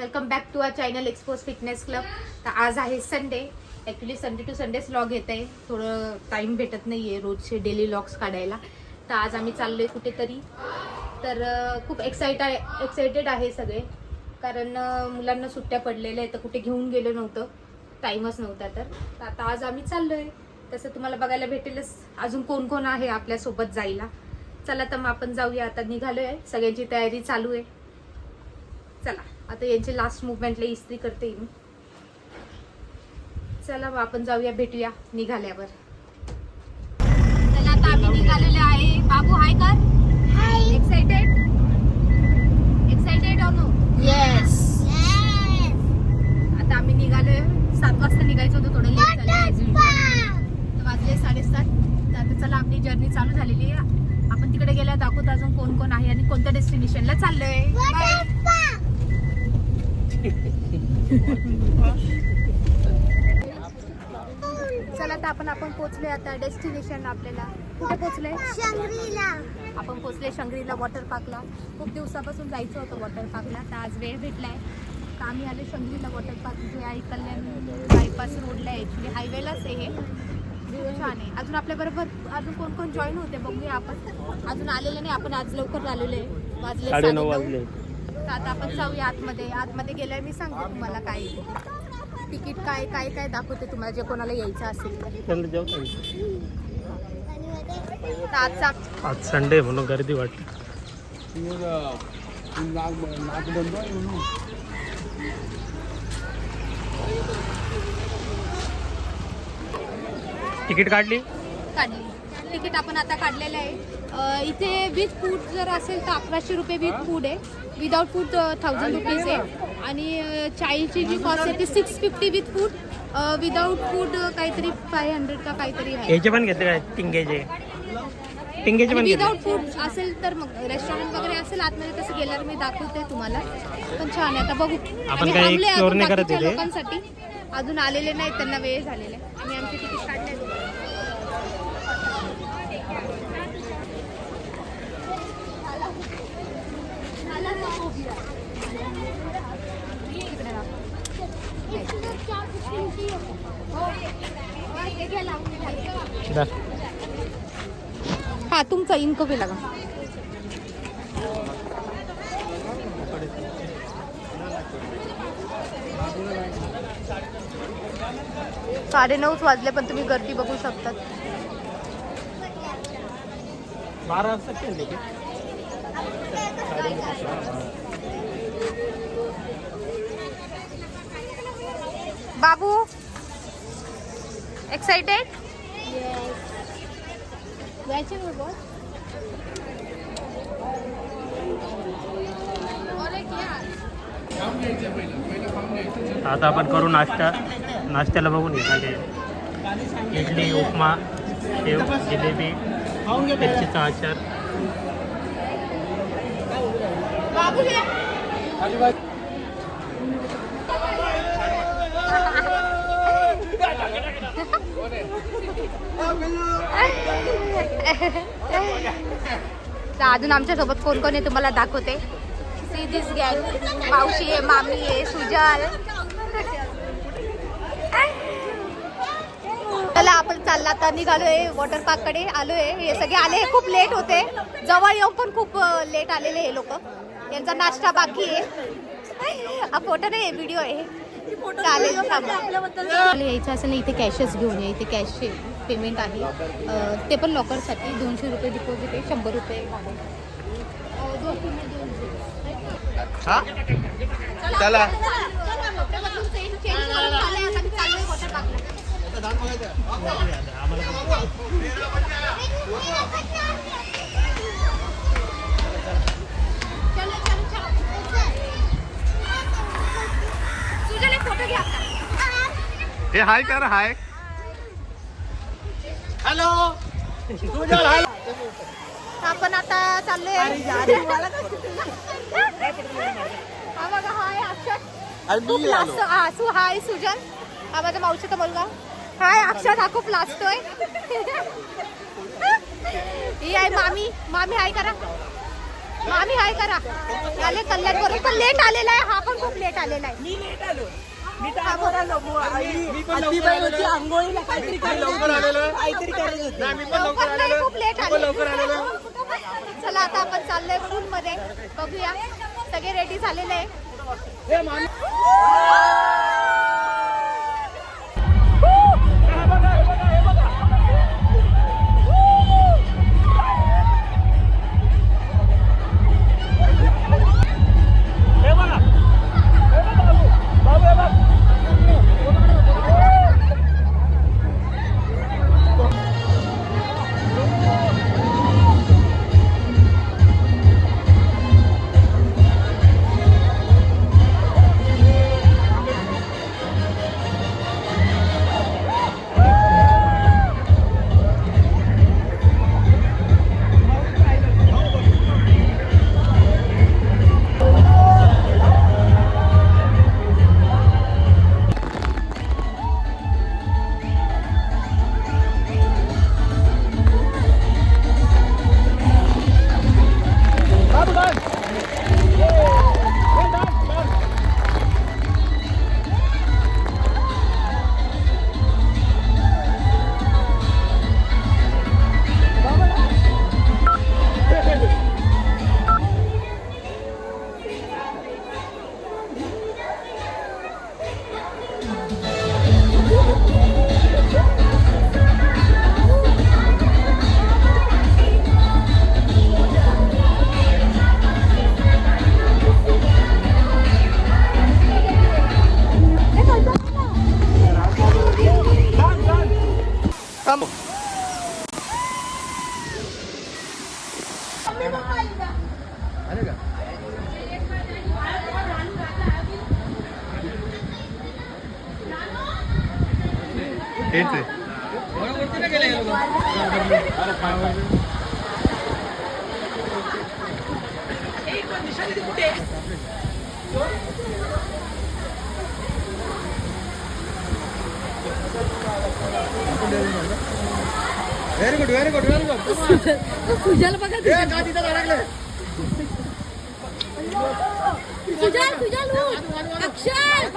Welcome back to our channel expose fitness club तर आज आहे संडे ॲक्च्युली संडे टू संडेच लॉग येत आहे थोडं टाईम भेटत नाही आहे रोजचे डेली लॉग्स काढायला. तर आज आम्ही चाललो आहे कुठेतरी. तर खूप एक्साइट आहे एक्सायटेड आहे सगळे. कारण मुलांना सुट्ट्या पडलेल्या आहेत तर कुठे घेऊन गेलो नव्हतं. टाईमच नव्हता तर. तर आता आज आम्ही चाललो आहे तसं तुम्हाला बघायला भेटेलच. अजून कोण कोण आहे आपल्यासोबत जायला? चला तर मग आपण जाऊया. आता निघालो आहे सगळ्यांची तयारी चालू आहे. चला. आता यांची लास्ट मुवमेंटला इस्त्री करते. मी चला मग आपण जाऊया भेटूया निघाल्यावर. चला आता आम्ही निघालेलो आहे. बाबू हाय कर. एक्साइटेड एक्साइटेड नो येस आता आम्ही निघालोय. सात वाजता निघायचं होतं थोडं लेट झालं. वाजले साडेसात. तर आता चला आपली जर्नी चालू झालेली आहे. आपण तिकडे गेल्या दाखवत अजून कोण कोण आहे आणि कोणत्या डेस्टिनेशनला चाललोय. चला तर आपण आपण पोहोचलोय आता डेस्टिनेशन आपल्याला. कुठे पोहोचलोय शंगरीला. आपण पोहोचले शंगरीला वॉटर पार्कला खूप दिवसापासून जायचं होतं वॉटर पार्कला तर आज वेळ भेटलाय. तर आम्ही आलो शंगरीला वॉटर पार्क जे आहे कल्याण बायपास रोडला आहे ॲक्च्युली हायवेलाच आहे हे. छान आहे. अजून आपल्याबरोबर अजून कोण कोण जॉईन होते बघूया आपण. अजून आलेलं नाही. आपण आज लवकर आलेलो आहे. वाजले साडेनऊ साडेनऊ. वाजले. तर आता आपण जाऊया आतमध्ये. आतमध्ये गेल्यावर मी सांगते तुम्हाला काय. तिकीट काय काय काय दाखवते तुम्हाला जे कोणाला यायचं असेल तर. आजचा आज संडे म्हणून गर्दी वाटते. तिकीट काढली? काढली. तिकीट आपण आता काढलेलं आहे. अ, इथे विथ फूड जर असेल तर अकराशे रुपये विथ फूड आहे. विदाउट फूड थाउजंड रुपीज आहे आणि अ, चाळीसची जी कॉस्ट आहे ती six fifty with food without food काहीतरी फाय हंड्रेड का काहीतरी आहे. याचे पण घेतले काय टिंगेचे टिंगेचे पण घेतले विदाउट फूड असेल तर मग रेस्टॉरंट वगैरे असेल आतमध्ये तसं गेल्यावर मी दाखवते तुम्हाला. पण छान आहे आता बघू. आपण आणि काही थांबले explore अजून नाही करत बाकीच्या इथे. लोकांसाठी. अजून आलेले नाहीत त्यांना वेळ झालेला आहे. आम्ही आमचे तिकीट काढले तुमचा इनको बी लागा. साडे नऊच वाजले पण तुम्ही गर्दी बघू शकतात. बारा वाजता केलं तिकीट बाबू एक्साइटेड आता आपण करू नाश्ता. नाश्त्याला बघून घे म्हणजे इडली उपमा शेव जिलेबी मिरचीचा आचार. तर अजून आमच्यासोबत कोण कोण आहे तुम्हाला दाखवते. सी दिस गॅंग मावशी आहे मामी आहे सुजाल. चला आपण चालला आता निघालोय वॉटर पार्ककडे आलोय. हे सगळे आले खूप लेट होते. जवळ येऊन पण खूप लेट आलेले हे लोक. यांचा नाश्ता बाकी आहे. हा फोटो नाही व्हिडिओ आहे. चालेल यायचं असं नाही इथे कॅशच घेऊन या. इथे कॅशचे पेमेंट आहे. ते पण लॉकरसाठी दोनशे रुपये डिपॉझिट आहे शंभर रुपये. घ्या आपला. हे हाय कर हाय हॅलो आपण आता चाललोय. हा बघा हाय अक्षर. खूप लाजतो हा सु हाय सुजन. हा माझा मावशीचा मुलगा. हाय अक्षर हा खूप लाजतोय ही आहे मामी. मामी हाय करा. आम्ही हाय करा. आले कल्याण वरून. पण लेट आलेला आहे. हा पण खूप लेट आलेला आहे. मी लेट आलो. आंघोळीला काहीतरी. काहीतरी नाही खूप लेट आले चला आता आपण चाललोय फूल मध्ये. बघूया. सगळे रेडी झालेले आहे. हेच आहे very good very good very good Sujal बघा ए का तिथं अडकलं सुजल सुजल अक्षर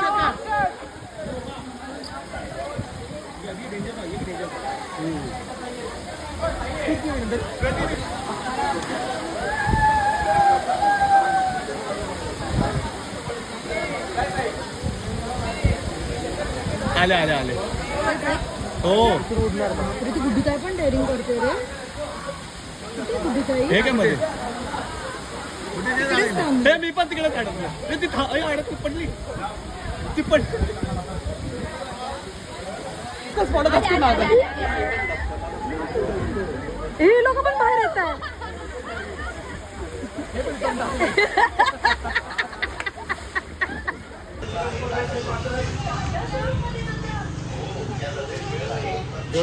आले आले आले. हो. गुड्डीताई पण. डेअरिंग करते रे। हे काय मध्ये. हे मी पण तिकडे अडकलं ती था- अय, अडकली पडली ती पडली पडत असते मागं. हे लोक पण बाहेर येत आहे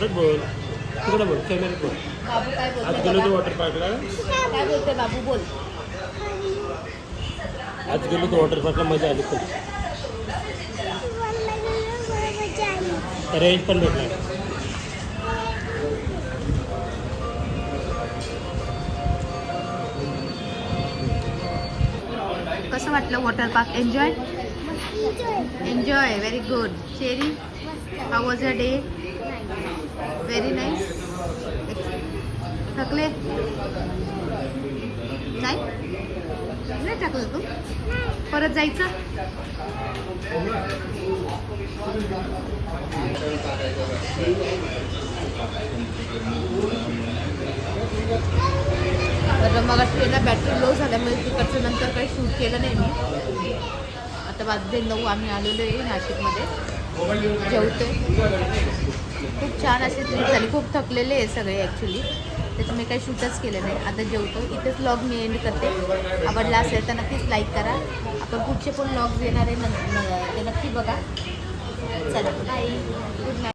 बोल. तिकडे बोल कॅमेऱ्यात बोल. बाबू काय आज बोलते गेलो तू. वॉटर पार्कला काय बोलते बाबू बोल. आज गेलो तू वॉटर पार्कला मजा आली खूप. रेंज पण भेटला कसं वाटलं water park enjoy enjoy very good Sherry how was a day very nice थकले नाही नाही टाकलं तू? परत जायचं? तर मग ट्रेनला बॅटरी लो झाल्यामुळे तिकडचं नंतर काही शूट केलं नाही मी. आता वाजले नऊ आम्ही आलेलो आहे नाशिकमध्ये. जेवतो खूप छान अशी ट्रिप झाली. खूप थकलेले आहे सगळे ॲक्च्युली त्याच्यामुळे काही शूटच केलं नाही. आता जेवतो. इथेच ब्लॉग मी एंड करते. आवडला असेल तर नक्कीच लाईक करा. आपण पुढचे पण ब्लॉग येणार आहे. न- ते नक्की बघा. चला बाय गुड नाईट